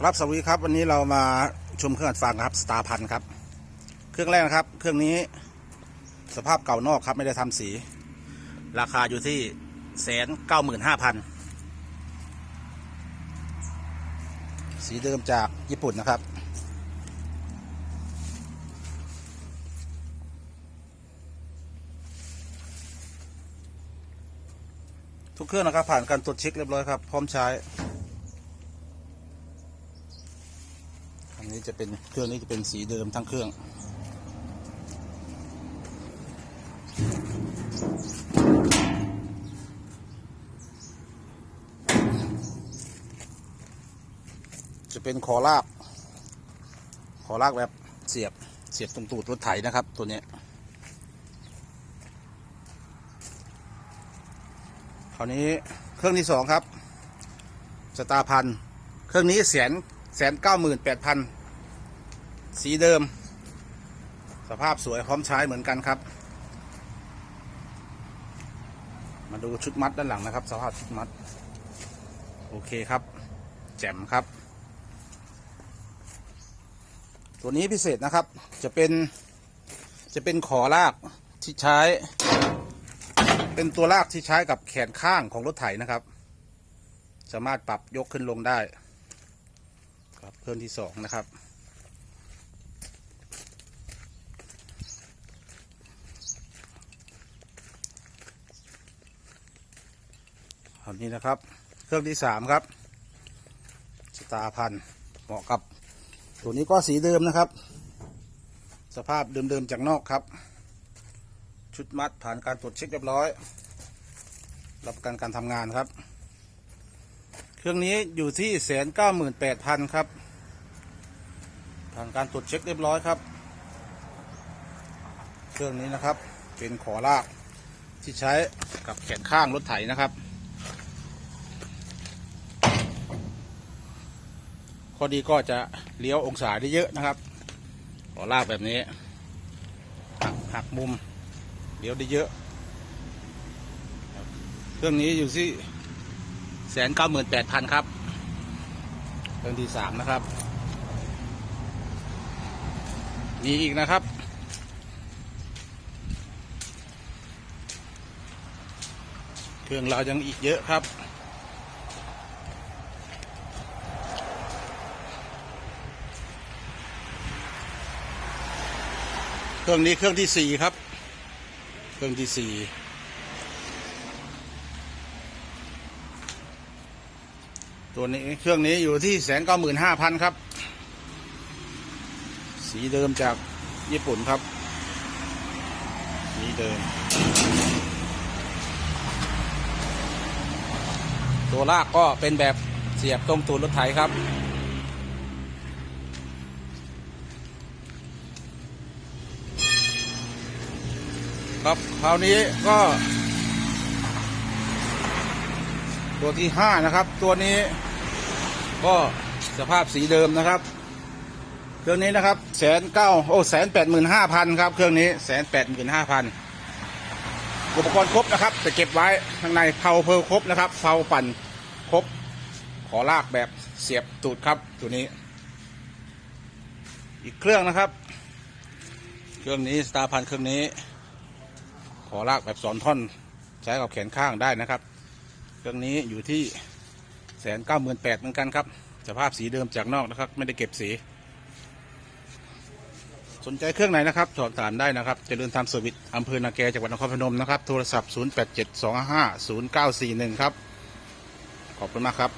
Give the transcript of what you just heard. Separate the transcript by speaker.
Speaker 1: ครับสวัสดีครับวันนี้เรามาชมเครื่องอัดฟังครับสตาร์พันครับ เครื่องแรกนะครับ เครื่องนี้สภาพเก่านอกครับไม่ได้ทำสี ราคาอยู่ที่แสนเก้าหมื่นห้าพันสีเดิมจากญี่ปุ่นนะครับ ทุกเครื่องนะครับผ่านการตรวจเช็คเรียบร้อยครับ พร้อมใช้ อันนี้จะเป็นเครื่องนี้จะเป็นสีเดิมทั้งเครื่องจะเป็นคอลากคอลากแบบเสียบเสียบตรงตูดรถไถนะครับ ตัวนี้คราวนี้เครื่องที่สองครับ สตาร์พัน เครื่องนี้แสน แสนเก้าหมื่นแปดพันสีเดิม สภาพสวยพร้อมใช้เหมือนกันครับ มาดูชุดมัดด้านหลังนะครับ สภาพชุดมัด โอเคครับ แจ่มครับ ตัวนี้พิเศษนะครับ จะเป็น จะเป็นขอลากที่ใช้ เป็นตัวลากที่ใช้กับแขนข้างของรถไถนะครับ สามารถปรับยกขึ้นลงได้ เครื่องที่สองนะครับคราวนี้นะครับ เครื่องที่สามครับ สตาร์พันเหมาะกับ ตัวนี้ก็สีเดิมนะครับ สภาพเดิมๆจากนอกครับ ชุดมัดผ่านการตรวจเช็คเรียบร้อย รับประกันการทำงานครับ เครื่องนี้อยู่ที่แสนเก้าหมื่นแปดพันครับ ผ่านการตรวจเช็คเรียบร้อยครับ เครื่องนี้นะครับเป็นขอลากที่ใช้กับแขนข้างรถไถนะครับ ข้อดีก็จะเลี้ยวองศาได้เยอะนะครับ ขอลากแบบนี้ หักหักมุมเลี้ยวได้เยอะ เครื่องนี้อยู่ที่แสนเก้าหมื่นแปดพันครับเครื่องที่สามนะครับ มีอีกนะครับ เครื่องเรายังอีกเยอะครับ เครื่องนี้เครื่องที่สี่ครับ เครื่องที่สี่ตัวนี้เครื่องนี้อยู่ที่แสนเก้าหมื่นห้าพันครับ สีเดิมจากญี่ปุ่นครับ สีเดิม ตัวลากก็เป็นแบบเสียบตรงตูดรถไถครับครับคราวนี้ก็ ตัวที่ห้านะครับ ตัวนี้ก็สภาพสีเดิมนะครับ เครื่องนี้นะครับแสนเก้าโอ้แสนแปดหมื่นห้าพันครับ เครื่องนี้แสนแปดหมื่นห้าพันอุปกรณ์ครบนะครับจะเก็บไว้ข้างในเพาเพลครบนะครับเพาปั่นครบ ขอลากแบบเสียบตูดครับตัวนี้ อีกเครื่องนะครับ เครื่องนี้สตาร์พันเครื่องนี้ ขอลากแบบสอนท่อนใช้กับแขนข้างได้นะครับ เครื่องนี้อยู่ที่แสนเก้าหมื่นแปดเหมือนกันครับสภาพสีเดิมจากนอกนะครับ ไม่ได้เก็บสี สนใจเครื่องไหนนะครับ สอบถามได้นะครับเจริญธรรมเซอร์วิสอำเภอนาแกจังหวัดนครพนมนะครับ โทรศัพท์ 0 8 7 2 5 0 9 4 1 ครับ ขอบคุณมากครับ